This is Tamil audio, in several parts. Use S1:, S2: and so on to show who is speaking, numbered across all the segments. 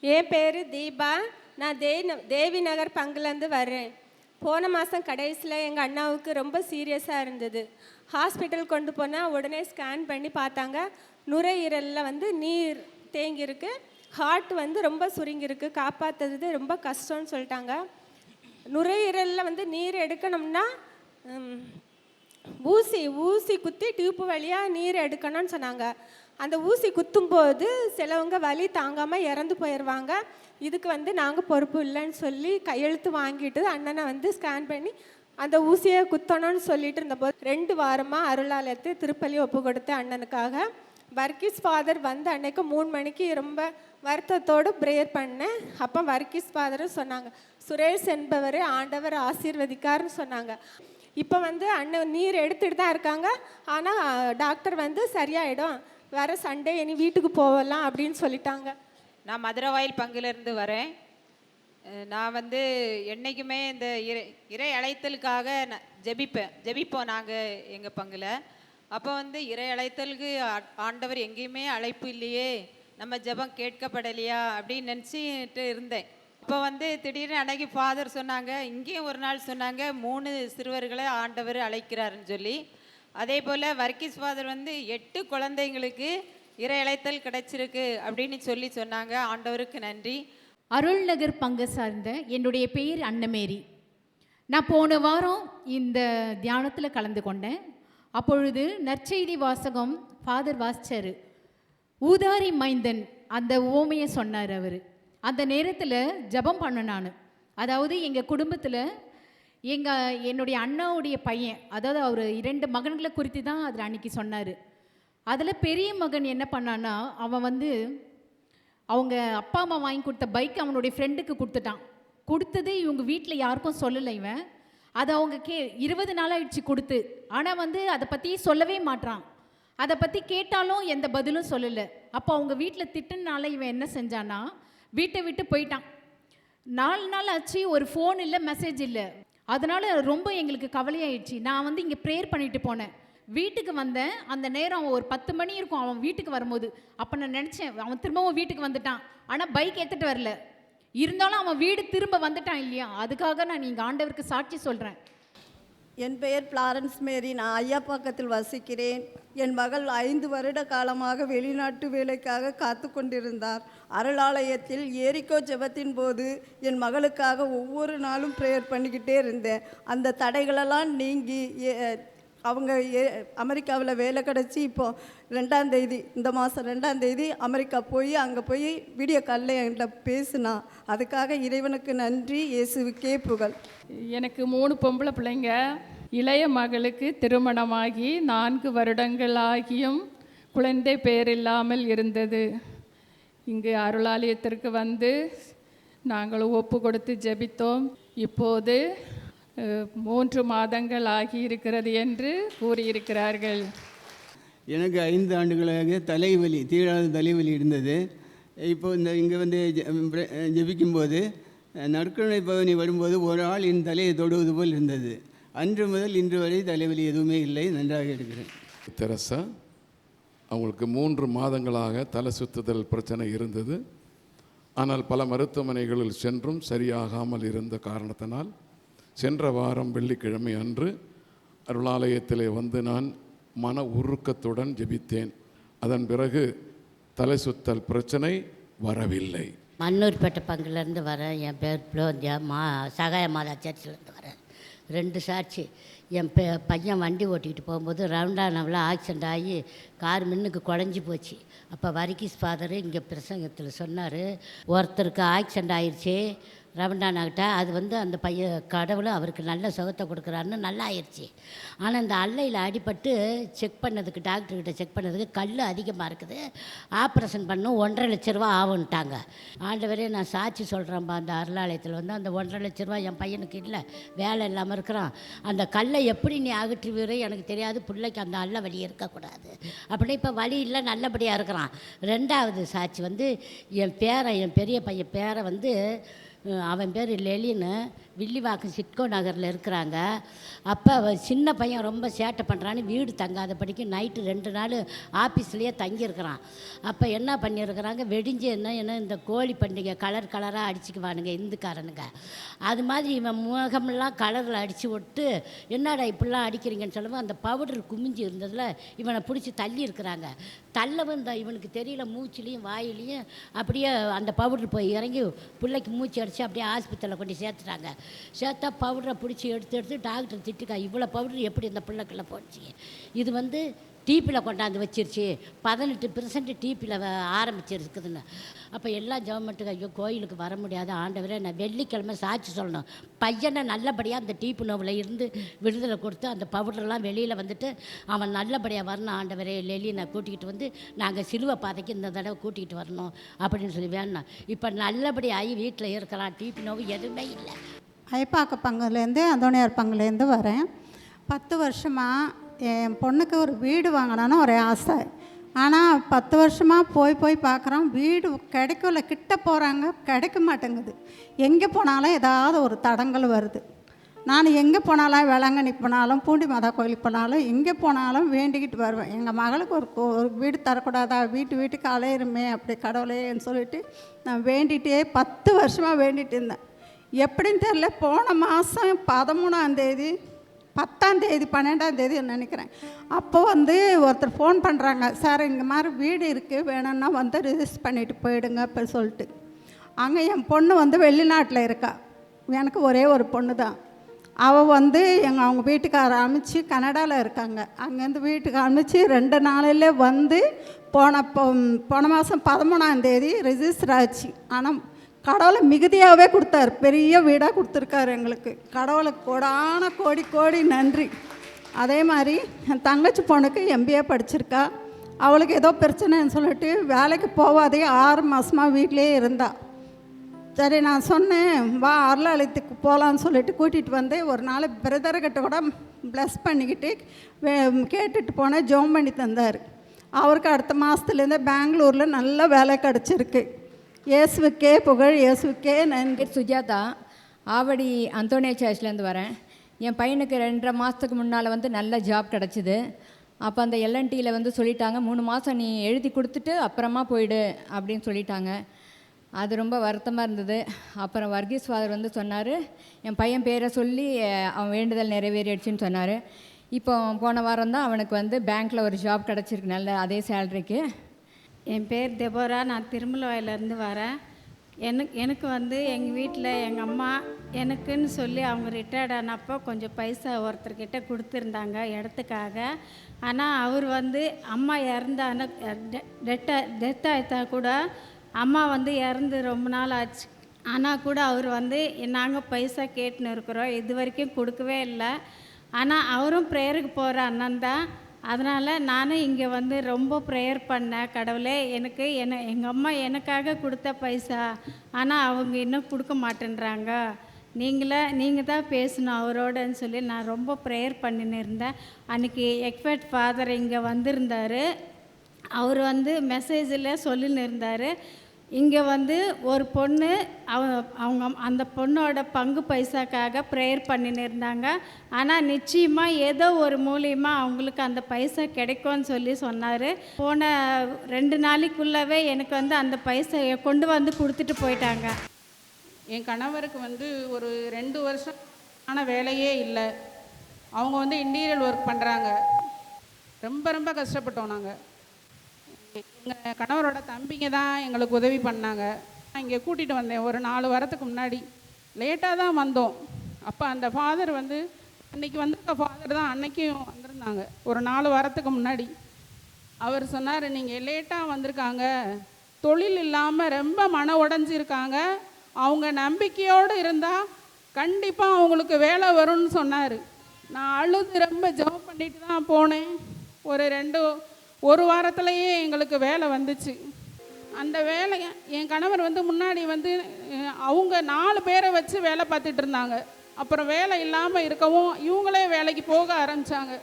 S1: என் பேர் தீபா. நான் தே தேவி நகர் பங்குலேருந்து வர்றேன். போன மாதம் கடைசியில் எங்கள் அண்ணாவுக்கு ரொம்ப சீரியஸாக இருந்தது. ஹாஸ்பிட்டல் கொண்டு போனால் உடனே ஸ்கேன் பண்ணி பார்த்தாங்க. நுரையீரலில் வந்து நீர் தேங்கியிருக்கு. ஹார்ட் வந்து ரொம்ப சுருங்கியிருக்கு. காப்பாற்றுறது ரொம்ப கஷ்டம்னு சொல்லிட்டாங்க. நுரையீரலில் வந்து நீர் எடுக்கணும்னா ஊசி ஊசி குத்தி டியூப் வழியாக நீர் எடுக்கணும்னு சொன்னாங்க. அந்த ஊசி குத்தும்போது சிலவங்க வலி தாங்காமல் இறந்து போயிடுவாங்க இதுக்கு வந்து நாங்கள் பொறுப்பு இல்லைன்னு சொல்லி கையெழுத்து வாங்கிட்டு அண்ணனை வந்து ஸ்கேன் பண்ணி அந்த ஊசியை குத்தணும்னு சொல்லிட்டு இருந்தபோது ரெண்டு வாரமாக அருளாலயத்தை திருப்பலி ஒப்பு கொடுத்த அண்ணனுக்காக. வர்க்கீஸ் ஃபாதர் வந்து அன்னைக்கு மூணு மணிக்கு ரொம்ப வருத்தத்தோடு ப்ரேயர் பண்ணேன் அப்போ வர்க்கீஸ் ஃபாதரும் சொன்னாங்க சுரேஷ் என்பவர் ஆண்டவர் ஆசீர்வதிக்கார்னு சொன்னாங்க. இப்போ வந்து அண்ணன் நீர் எடுத்துகிட்டு தான் இருக்காங்க. ஆனால் டாக்டர் வந்து சரியாயிடும். வர சண்டே இனி வீட்டுக்கு போகலாம் அப்படின்னு சொல்லிட்டாங்க.
S2: நான் மதுரவாயில் பங்கிலிருந்து வரேன். நான் வந்து என்றைக்குமே இந்த இறை இறை அழைத்தலுக்காக நான் ஜெபிப்பேன். ஜெபிப்போம் நாங்கள் எங்கள் பங்கில். அப்போ வந்து இறை அழைத்தலுக்கு ஆண்டவர் எங்கேயுமே அழைப்பு இல்லையே. நம்ம ஜெபம் கேட்கப்படலையா அப்படின்னு நினச்சிட்டு இருந்தேன். அப்போ வந்து திடீர்னு அன்னைக்கு ஃபாதர் சொன்னாங்க இங்கேயும் ஒரு நாள் சொன்னாங்க மூணு சிறுவர்களை ஆண்டவர் அழைக்கிறாருன்னு சொல்லி. அதே போல் வர்க்கீஸ் ஃபாதர் வந்து எட்டு குழந்தைங்களுக்கு இறை கிடைச்சிருக்கு அப்படின்னு சொல்லி சொன்னாங்க. ஆண்டவருக்கு நன்றி.
S3: அருள்நகர் பங்கு சார்ந்த என்னுடைய பெயர் அன்னமேரி. நான் போன வாரம் இந்த தியானத்தில் கலந்து கொண்டேன். அப்பொழுது நற்செய்தி வாசகம் ஃபாதர் வாசிச்சார். ஊதாரி மைந்தன் அந்த ஓமையை சொன்னார் அவர். அந்த நேரத்தில் ஜெபம் பண்ண நான். அதாவது எங்கள் குடும்பத்தில் எங்கள் என்னுடைய அண்ணாவுடைய பையன் அதாவது அவர் இரண்டு மகன்களை குறித்து தான் அதில் அன்னைக்கு சொன்னார். அதில் பெரிய மகன் என்ன பண்ணான்னா அவன் வந்து அவங்க அப்பா அம்மா வாங்கி கொடுத்த பைக் அவனுடைய ஃப்ரெண்டுக்கு கொடுத்துட்டான். கொடுத்தது இவங்க வீட்டில் யாருக்கும் சொல்லலை இவன். அதை அவங்க கே இருபது நாள் ஆயிடுச்சு கொடுத்து. ஆனால் வந்து அதை பற்றி சொல்லவே மாட்டான் அதை பற்றி கேட்டாலும் எந்த பதிலும் சொல்லலை. அப்போ அவங்க வீட்டில் திட்டுனால இவன் என்ன செஞ்சான்னா வீட்டை விட்டு போயிட்டான். நாலு நாள் ஆச்சு ஒரு ஃபோன் இல்லை மெசேஜ் இல்லை. அதனால் ரொம்ப எங்களுக்கு கவலையாயிடுச்சு. நான் வந்து இங்கே ப்ரேயர் பண்ணிட்டு போனேன். வீட்டுக்கு வந்தேன். அந்த நேரம் அவன் ஒரு பத்து மணி இருக்கும் அவன் வீட்டுக்கு வரும்போது. அப்போ நான் நினச்சேன் அவன் திரும்பவும் வீட்டுக்கு வந்துட்டான். ஆனால் பைக் எடுத்துகிட்டு வரல. இருந்தாலும் அவன் வீடு திரும்ப வந்துட்டான் இல்லையா? அதுக்காக நான் நீங்கள் ஆண்டவருக்கு சாட்சி சொல்கிறேன்
S4: என் பெயர் பிளாரன்ஸ் மேரி. நான் ஐயாப்பாக்கத்தில் வசிக்கிறேன். என் மகள் ஐந்து வருட காலமாக வெளிநாட்டு வேலைக்காக காத்து கொண்டிருந்தார். அருளாலயத்தில் ஏரிக்கோ ஜெபத்தின் போது என் மகளுக்காக ஒவ்வொரு நாளும் ப்ரேயர் பண்ணிக்கிட்டே இருந்தேன். அந்த தடைகளெல்லாம் நீங்கி ஏ- அவங்க ஏ அமெரிக்காவில் வேலை கிடச்சி இப்போது ரெண்டாம் தேதி இந்த மாதம் ரெண்டாம் தேதி அமெரிக்கா போய் அங்கே போய் வீடியோ காலில் என்கிட்ட பேசினா அதுக்காக இறைவனுக்கு நன்றி இயேசுவுக்கே புகழ்.
S5: எனக்கு மூணு பொம்பளை பிள்ளைங்க. இளைய மகளுக்கு திருமணமாகி நான்கு வருடங்களாகியும் குழந்தை பேர் இல்லாமல் இருந்தது. இங்கு அருளாலயத்திற்கு வந்து நாங்கள் ஒப்பு கொடுத்து ஜெபித்தோம். இப்போது மூன்று மாதங்கள் ஆகியிருக்கிறது என்று கூறியிருக்கிறார்கள்.
S6: எனக்கு ஐந்து ஆண்டுகளாக தலைவலி தீராத தலைவலி இருந்தது. இப்போ இந்த இங்கே வந்து ஜெபிக்கும்போது நற்கருணை பவனி வரும்போது ஒரு ஆள் என் தலையை தொடுவது போல் இருந்தது. அன்று முதல் இன்று வரை தலைவலி எதுவுமே இல்லை நன்றாக இருக்கிறேன்.
S7: தெரசா அவங்களுக்கு மூன்று மாதங்களாக தலை சுத்துதல் பிரச்சனை இருந்தது. ஆனால் பல மருத்துவமனைகளில் சென்றும் சரியாகாமல் இருந்த காரணத்தினால் சென்ற வாரம் வெள்ளிக்கிழமை அன்று அருளாலயத்திலே வந்து நான் மன உருக்கத்துடன் ஜெபித்தேன். அதன் பிறகு தலை சுத்தல் பிரச்சனை வரவில்லை.
S8: மன்னூர்பேட்டை பங்குலேருந்து வரேன் என் பேர் புலோந்தியா மா சகாய மாதா சர்ச்சிலேருந்து வரேன் ரெண்டு சாட்சி. என் பெ பையன் வண்டி ஓட்டிக்கிட்டு போகும்போது ரவுண்டானாவில் ஆக்சிடெண்ட் ஆகி கார் மின்னுக்கு குழஞ்சி போச்சு. அப்போ வரிக்கிஸ் ஃபாதர் இங்கே பிரசங்கத்தில் சொன்னார் ஒருத்தருக்கு ஆக்சிடெண்ட் ஆயிடுச்சு ரவுண்டானாகிட்ட அது வந்து அந்த பைய கடவுளும் அவருக்கு நல்ல சுகத்தை கொடுக்குறாருன்னு நல்லா ஆயிடுச்சு. ஆனால் இந்த அல்லையில் அடிபட்டு செக் பண்ணதுக்கு டாக்டர்கிட்ட செக் பண்ணதுக்கு கல் அதிகமாக இருக்குது. ஆப்ரேஷன் பண்ணும் ஒன்றரை லட்ச ரூபா ஆகுன்ட்டாங்க ஆண்டவரே நான் சாட்சி சொல்கிறேன்ப்பா அந்த அருளாலயத்தில் வந்து அந்த ஒன்றரை லட்ச ரூபா என் பையனுக்கு இல்லை வேலை இல்லாமல் இருக்கிறான். அந்த கல்லை எப்படி நீ அகற்றுவீரோ எனக்கு தெரியாது பிள்ளைக்கு அந்த அல்ல வழி இருக்கக்கூடாது. அப்படின்னு இப்போ வழி இல்லை நல்லபடியாக இருக்கிறான். ரெண்டாவது சாட்சி வந்து என் பேரை என் பெரிய பையன் பேரை வந்து அவன் பேர் லெலின்னு வில்லிவாக்கம் சிட்கோ நகரில் இருக்கிறாங்க. அப்போ சின்ன பையன் ரொம்ப சேட்டை பண்ணுறான்னு வீடு தங்காதபடிக்கு நைட்டு ரெண்டு நாள் ஆஃபீஸ்லேயே தங்கியிருக்கிறான். அப்போ என்ன பண்ணியிருக்கிறாங்க? வெடிஞ்சு என்ன என்ன இந்த கோழி பண்டிகை கலர் கலராக அடிச்சுக்குவானுங்க இந்துக்காரனுங்க. அது மாதிரி இவன் முகமெல்லாம் கலரில் அடித்து விட்டு என்னடா இப்படிலாம் அடிக்கிறீங்கன்னு சொல்லவும் அந்த பவுடர் குமிஞ்சு இருந்ததில் இவனை பிடிச்சி தள்ளி இருக்கிறாங்க. தள்ளவும் இந்த இவனுக்கு தெரியல மூச்சுலேயும் வாயிலையும் அப்படியே அந்த பவுடர் போய் இறங்கி பிள்ளைக்கு மூச்சு அடித்து அப்படியே ஆஸ்பத்திரியில் கொண்டு சேர்த்துட்டாங்க. சேர்த்தா பவுடரை பிடிச்சி எடுத்து எடுத்து டாக்டர் திட்டுக்கா இவ்வளோ பவுடர் எப்படி இந்த பிள்ளைக்குள்ள போச்சு? இது வந்து டிபியில் கொண்டாந்து வச்சிருச்சு. பதினெட்டு பெர்சன்ட் டிபியில் ஆரம்பிச்சிருக்குதுன்னு. அப்போ எல்லாம் கவர்மெண்ட்டுக்கு ஐயோ கோயிலுக்கு வர முடியாது ஆண்டவரே நான் வெள்ளிக்கிழமை சாட்சி சொல்லணும். பையனை நல்லபடியாக அந்த டீப்பு நோவில் இருந்து விடுதலை கொடுத்து அந்த பவுடர்லாம் வெளியில் வந்துட்டு அவன் நல்லபடியாக வரணும் ஆண்டவரே லெலி நான் கூட்டிகிட்டு வந்து நாங்கள் சிலுவை பாதைக்கு இந்த தடவை கூட்டிகிட்டு வரணும் அப்படின்னு சொல்லி வேணும் இப்போ நல்லபடியாகி வீட்டில் இருக்கலாம் டீப்பு நோவு எதுவுமே இல்லை.
S9: ஐப்பாக்க பங்குலேருந்து அந்தோனியார் பங்குலேருந்து வரேன். பத்து வருஷமாக என் பொண்ணுக்கு ஒரு வீடு வாங்கணும்னு ஒரு ஆசை. ஆனால் பத்து வருஷமாக போய் போய் பார்க்குறோம் வீடு கிடைக்கல கிட்ட போகிறாங்க கிடைக்க மாட்டேங்குது. எங்கே போனாலும் ஏதாவது ஒரு தடங்கள் வருது. நான் எங்கே போனாலும் வேளாங்கண்ணி போனாலும் பூண்டி மாதா கோயிலுக்கு போனாலும் எங்கே போனாலும் வேண்டிக்கிட்டு வருவேன். எங்கள் மகளுக்கு ஒரு ஒரு வீடு தரக்கூடாதா? வீட்டு வீட்டுக்கு அலையிறமே அப்படி கடவுளேன்னு சொல்லிட்டு நான் வேண்டிகிட்டே பத்து வருஷமாக வேண்டிகிட்டு இருந்தேன். எப்படின்னு தெரில போன மாதம் பதிமூணாம் தேதி பத்தாம் பன்னெண்டாம் தேதி நினைக்கிறேன். அப்போ வந்து ஒருத்தர் ஃபோன் பண்ணுறாங்க சார் இந்த மாதிரி வீடு இருக்குது வேணும்னா வந்து ரிஜிஸ்டர் பண்ணிட்டு போயிடுங்க. அப்போ சொல்லிட்டு. அங்கே என் பொண்ணு வந்து வெளிநாட்டில் இருக்கா. எனக்கு ஒரே ஒரு பொண்ணு தான். அவள் வந்து எங்கள் அவங்க வீட்டுக்கார அனுப்பிச்சு கனடாவில் இருக்காங்க. அங்கேருந்து வீட்டுக்கு அனுப்பிச்சு ரெண்டு நாளில் வந்து போன போன மாதம் பதிமூணாந்தேதி ரிஜிஸ்டர் ஆச்சு. ஆனால் கடவுளை மிகுதியாகவே கொடுத்தாரு. பெரிய வீடாக கொடுத்துருக்காரு எங்களுக்கு. கடவுளுக்கு கோடான கோடி கோடி நன்றி. அதே மாதிரி என் தங்கச்சி பொண்ணுக்கு எம்பிஏ படிச்சிருக்கா. அவளுக்கு ஏதோ பிரச்சனைன்னு சொல்லிட்டு வேலைக்கு போகாதே ஆறு மாதமாக வீட்லேயே இருந்தா. சரி நான் சொன்னேன் வா அருளாலயத்துக்கு போகலான்னு சொல்லிட்டு கூட்டிகிட்டு வந்து ஒரு நாள் பிரதர்கிட்ட கூட ப்ளஸ் பண்ணிக்கிட்டு கேட்டுட்டு போனேன். ஜோம் பண்ணி தந்தார். அவருக்கு அடுத்த மாதத்துலேருந்து பெங்களூரில் நல்ல வேலை கிடச்சிருக்கு. இயேசுக்கே புகழ் இயேசுக்கே நன்றி.
S10: பேர் சுஜாதா ஆவடி அந்தோனியா சர்ச்லேருந்து வரேன். என் பையனுக்கு ரெண்டரை மாதத்துக்கு முன்னால் வந்து நல்ல ஜாப் கிடச்சிது. அப்போ அந்த எல்என்டியில் வந்து சொல்லிட்டாங்க மூணு மாதம் நீ எழுதி கொடுத்துட்டு அப்புறமா போயிடு அப்படின்னு சொல்லிட்டாங்க. அது ரொம்ப வருத்தமாக இருந்தது. அப்புறம் வர்கீஸ் ஃபாதர் வந்து சொன்னார் என் பையன் பேரை சொல்லி அவன் வேண்டுதல் நிறைவேறிடுச்சின்னு சொன்னார். இப்போ போன வாரம் தான் அவனுக்கு வந்து பேங்க்கில் ஒரு ஜாப் கிடச்சிருக்கு நல்ல அதே சேலரிக்கு
S1: என் பேர் தெபோரா நான் திருமலவாயிலேருந்து வரேன். எனக்கு எனக்கு வந்து எங்கள் வீட்டில் எங்கள் அம்மா எனக்குன்னு சொல்லி அவங்க ரிட்டையர்ட் ஆனப்போ கொஞ்சம் பைசா ஒருத்தர்கிட்ட கொடுத்துருந்தாங்க இடத்துக்காக. ஆனால் அவர் வந்து அம்மா இறந்தான டெட்ட டெத் ஆகிட்டா கூட அம்மா வந்து இறந்து ரொம்ப நாள் ஆச்சு. ஆனால் கூட அவர் வந்து நாங்கள் பைசா கேட்டுன்னு இருக்கிறோம். இது வரைக்கும் கொடுக்கவே இல்லை. ஆனால் அவரும் ப்ரேயருக்கு போகிற அண்ணன் தான். அதனால் நானும் இங்கே வந்து ரொம்ப ப்ரேயர் பண்ணேன் கடவுளே எனக்கு என்ன எங்கள் அம்மா எனக்காக கொடுத்த பைசா ஆனால் அவங்க இன்னும் கொடுக்க மாட்டேன்றாங்க. நீங்களே நீங்கள் தான் பேசணும் அவரோடன்னு சொல்லி நான் ரொம்ப ப்ரேயர் பண்ணின்னு இருந்தேன். அன்றைக்கி எக்ஸ்பர்ட் ஃபாதர் இங்கே வந்திருந்தார். அவர் வந்து மெசேஜில் சொல்லின்னு இருந்தார். இங்கே வந்து ஒரு பொண்ணு அவ அவங்க அந்த பொண்ணோட பங்கு பைசாக்காக ப்ரேயர் பண்ணின்னு இருந்தாங்க. ஆனால் நிச்சயமாக ஏதோ ஒரு மூலியமாக அவங்களுக்கு அந்த பைசா கிடைக்கும்னு சொல்லி சொன்னார். போன ரெண்டு நாளைக்குள்ளவே எனக்கு வந்து அந்த பைசா கொண்டு வந்து கொடுத்துட்டு போயிட்டாங்க.
S11: என் கணவருக்கு வந்து ஒரு ரெண்டு வருஷம் ஆன வேலையே இல்லை. அவங்க வந்து இன்டீரியல் ஒர்க் பண்ணுறாங்க ரொம்ப ரொம்ப கஷ்டப்பட்டோம் நாங்கள் எங்கள் கணவரோட தம்பிங்க தான் எங்களுக்கு உதவி பண்ணாங்க. நான் இங்கே கூட்டிகிட்டு வந்தேன். ஒரு நாலு வாரத்துக்கு முன்னாடி. லேட்டாக தான் வந்தோம். அப்போ அந்த ஃபாதர் வந்து அன்னைக்கு வந்திருக்க ஃபாதர் தான் அன்னைக்கும் வந்திருந்தாங்க. ஒரு நாலு வாரத்துக்கு முன்னாடி. அவர் சொன்னார் நீங்கள் லேட்டாக வந்திருக்காங்க. தொழில் இல்லாமல் ரொம்ப மன உடஞ்சிருக்காங்க. அவங்க நம்பிக்கையோடு இருந்தால் கண்டிப்பாக அவங்களுக்கு வேலை வரும்னு சொன்னார். நான் அழுது ரொம்ப ஜெபம் பண்ணிட்டு தான் போனேன். ஒரு ரெண்டு ஒரு வாரத்துலேயே எங்களுக்கு வேலை வந்துச்சு. அந்த வேலையை என் கணவர் வந்து முன்னாடி வந்து அவங்க நாலு பேரை வச்சு வேலை பார்த்துட்டு இருந்தாங்க. அப்புறம் வேலை இல்லாமல் இருக்கவும் இவங்களே வேலைக்கு போக ஆரம்பித்தாங்க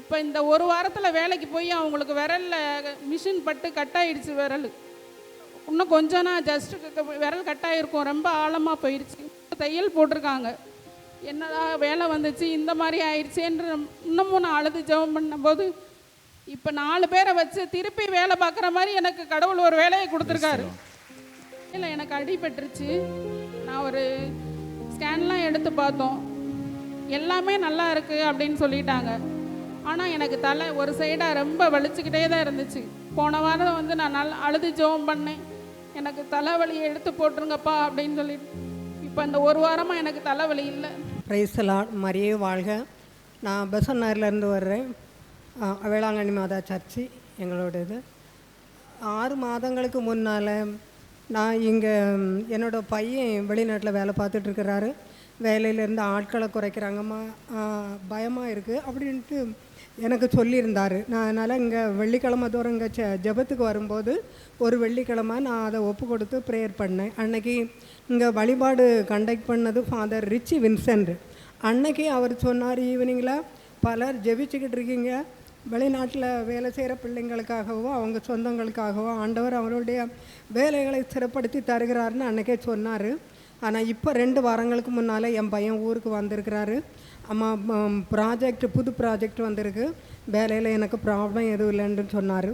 S11: இப்போ இந்த ஒரு வாரத்தில் வேலைக்கு போய் அவங்களுக்கு விரலில் மிஷின் பட்டு கட்டாயிடுச்சு விரல். இன்னும் கொஞ்சம்னா நான் ஜஸ்ட்டு விரல் கட்டாயிருக்கும். ரொம்ப ஆழமாக போயிடுச்சு தையல் போட்டிருக்காங்க. என்னடா வேலை வந்துச்சு இந்த மாதிரி ஆயிடுச்சேன்ற இன்னமும் நான் அழுது ஜெபம் பண்ணும்போது இப்போ நாலு பேரை வச்சு திருப்பி வேலை பார்க்குற மாதிரி எனக்கு கடவுள் ஒரு வேலையை கொடுத்துருக்காரு. இல்லை எனக்கு அடிபட்டுருச்சு நான் ஒரு ஸ்கேன்லாம் எடுத்து பார்த்தோம். எல்லாமே நல்லா இருக்குது அப்படின்னு சொல்லிட்டாங்க. ஆனால் எனக்கு தலை ஒரு சைடாக ரொம்ப வலிச்சுக்கிட்டே தான் இருந்துச்சு. போன வாரம் வந்து நான் நல்லா அழுது ஜெபம் பண்ணேன். எனக்கு தலைவலியை எடுத்து போட்டுருங்கப்பா அப்படின்னு சொல்லிட்டு. இப்போ இந்த ஒரு வாரமாக எனக்கு தலைவலி இல்லை.
S12: பிரைஸ்லாம் மரியே வாழ்க. நான் பெசன்னார்லேருந்து வர்றேன். ஆ, வேளாங்கண்ணி மாதா சர்ச்சு எங்களோடது. ஆறு மாதங்களுக்கு முன்னால் நான் இங்கே என்னோட பையன் வெளிநாட்டில் வேலை பார்த்துட்ருக்கிறாரு வேலையிலேருந்து ஆட்களை குறைக்கிறாங்கம்மா பயமாக இருக்குது அப்படின்ட்டு எனக்கு சொல்லியிருந்தார். நான் அதனால் இங்கே வெள்ளிக்கிழமை தோறும் இங்கே ச ஜெபத்துக்கு வரும்போது ஒரு வெள்ளிக்கிழமை நான் அதை ஒப்பு கொடுத்து ப்ரேயர் பண்ணேன். அன்னைக்கு இங்கே வழிபாடு கண்டக்ட் பண்ணது ஃபாதர் ரிச்சி வின்சென்ட். அன்னைக்கு அவர் சொன்னார் ஈவினிங்கில் பலர் ஜெபிச்சுக்கிட்டு இருக்கீங்க. வெளிநாட்டில் வேலை செய்கிற பிள்ளைங்களுக்காகவோ அவங்க சொந்தங்களுக்காகவோ ஆண்டவர் அவருடைய வேலைகளை சிறப்படுத்தி தருகிறாருன்னு அன்றைக்கே சொன்னார். ஆனால் இப்போ ரெண்டு வாரங்களுக்கு முன்னால் என் பையன் ஊருக்கு வந்திருக்கிறாரு. அம்மா ப்ராஜெக்ட் புது ப்ராஜெக்ட் வந்திருக்கு. வேலையில் எனக்கு ப்ராப்ளம் எதுவும் இல்லைன்னு சொன்னார்.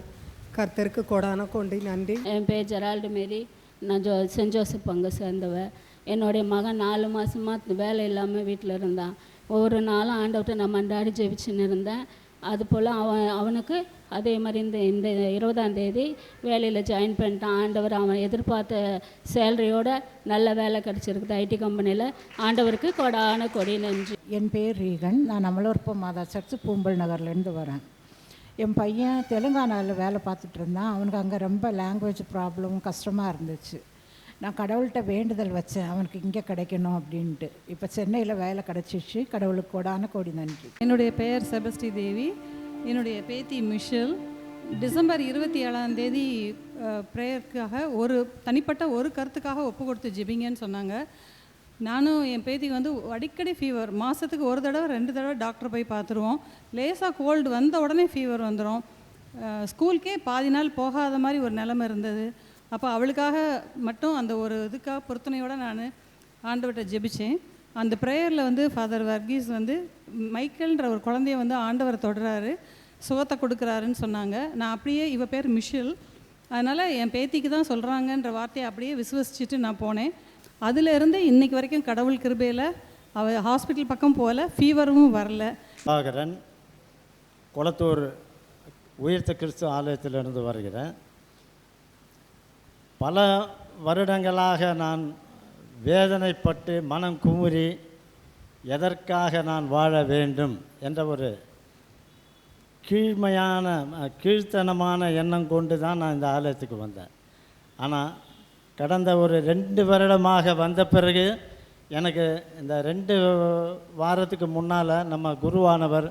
S12: கர்த்தருக்கு கொடான கொண்டு நன்றி.
S13: என் பேர் ஜெரால்டு மேரி. நான் ஜோ சென்ட் ஜோசப் அங்கே சேர்ந்தவ. என்னுடைய மகன் நாலு மாதமாக வேலை இல்லாமல் வீட்டில் இருந்தான். ஒவ்வொரு நாளும் ஆண்டவர்கிட்ட நான் மண்டாடி ஜெபிச்சுன்னு இருந்தேன். அது போல் அவன் அவனுக்கு அதே மாதிரி இந்த இந்த இருபதாம் தேதி வேலையில் ஜாயின் பண்ணிட்டான். ஆண்டவர் அவன் எதிர்பார்த்த சேலரியோட நல்ல வேலை கிடச்சிருக்குது ஐடி கம்பெனியில் ஆண்டவருக்கு கொடான கொடி நன்றி.
S14: என் பேர் ரீகன். நான் அமலோற்ப மாதா சர்ச்சு பூம்பல் நகர்லேருந்து வரேன். என் பையன் தெலுங்கானாவில் வேலை பார்த்துட்டு இருந்தான். அவனுக்கு அங்கே ரொம்ப லாங்குவேஜ் ப்ராப்ளம் கஷ்டமாக இருந்துச்சு. நான் கடவுள்கிட்ட வேண்டுதல் வச்சேன் அவனுக்கு இங்கே கிடைக்கணும் அப்படின்ட்டு. இப்போ சென்னையில் வேலை கிடச்சிச்சு. கடவுளுக்கு கோடான கோடி நன்றி.
S15: என்னுடைய பெயர் செபஸ்டி தேவி. என்னுடைய பேத்தி மிஷல் டிசம்பர் இருபத்தி ஏழாம் தேதி ப்ரேயருக்காக ஒரு தனிப்பட்ட ஒரு கருத்துக்காக ஒப்பு கொடுத்து ஜிபிங்கன்னு சொன்னாங்க. நானும் என் பேத்திக்கு வந்து அடிக்கடி ஃபீவர் மாதத்துக்கு ஒரு தடவை ரெண்டு தடவை டாக்டர் போய் பார்த்துருவோம். லேசாக கோல்டு வந்த உடனே ஃபீவர் வந்துடும் ஸ்கூலுக்கே பாதி நாள் போகாத மாதிரி ஒரு நிலமை இருந்தது. அப்போ அவளுக்காக மட்டும் அந்த ஒரு இதுக்காக பொருத்தனையோடு நான் ஆண்டவர்கிட்ட ஜெபிச்சேன். அந்த ப்ரேயரில் வந்து ஃபாதர் வர்கீஸ் வந்து மைக்கேல்ன்ற ஒரு குழந்தைய வந்து ஆண்டவர் தொடுறாரு சுகத்தை கொடுக்குறாருன்னு சொன்னாங்க. நான் அப்படியே இவ பேர் மிஷில். அதனால் என் பேத்திக்கு தான் சொல்கிறாங்கன்ற வார்த்தையை அப்படியே விசுவசிச்சுட்டு நான் போனேன். அதிலிருந்து இன்னைக்கு வரைக்கும் கடவுள் கிருபையில் அவள் ஹாஸ்பிட்டல் பக்கம் போகல ஃபீவரும் வரல.
S16: பாகரன் குளத்தூர் உயிர்த்த கிறிஸ்து ஆலயத்திலிருந்து வருகிறேன். பல வருடங்களாக நான் வேதனைப்பட்டு மனம் குமுறி எதற்காக நான் வாழ வேண்டும் என்ற ஒரு கீழ்மையான கீழ்த்தனமான எண்ணம் கொண்டு தான் நான் இந்த ஆலயத்துக்கு வந்தேன். ஆனால் கடந்த ஒரு ரெண்டு வருடமாக வந்த பிறகு எனக்கு இந்த ரெண்டு வாரத்துக்கு முன்னால் நம்ம குருவானவர்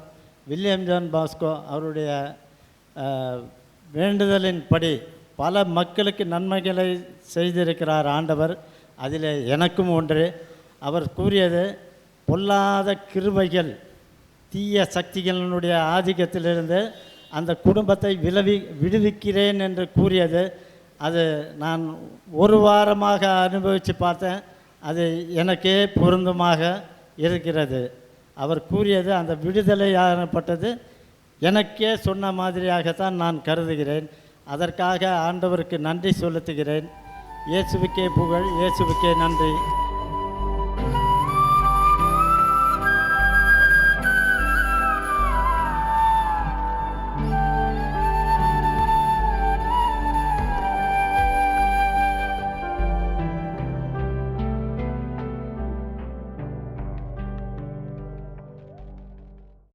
S16: வில்லியம் ஜான் பாஸ்கோ அவருடைய வேண்டுதலின்படி பல மக்களுக்கு நன்மைகளை செய்திருக்கிறார் ஆண்டவர். அதில் எனக்கும் ஒன்று. அவர் கூறியது பொல்லாத கிருபைகள் தீய சக்திகளினுடைய ஆதிக்கத்திலிருந்து அந்த குடும்பத்தை விளவி விடுவிக்கிறேன் என்று கூறியது. அது நான் ஒரு வாரமாக அனுபவித்து பார்த்தேன். அது எனக்கே பொருந்துமாக இருக்கிறது. அவர் கூறியது அந்த விடுதலை ஆகப்பட்டது எனக்கே சொன்ன மாதிரியாகத்தான் நான் கருதுகிறேன். அதற்காக ஆண்டவருக்கு நன்றி செலுத்துகிறேன். இயேசுவுக்கே புகழ் இயேசுவுக்கே நன்றி.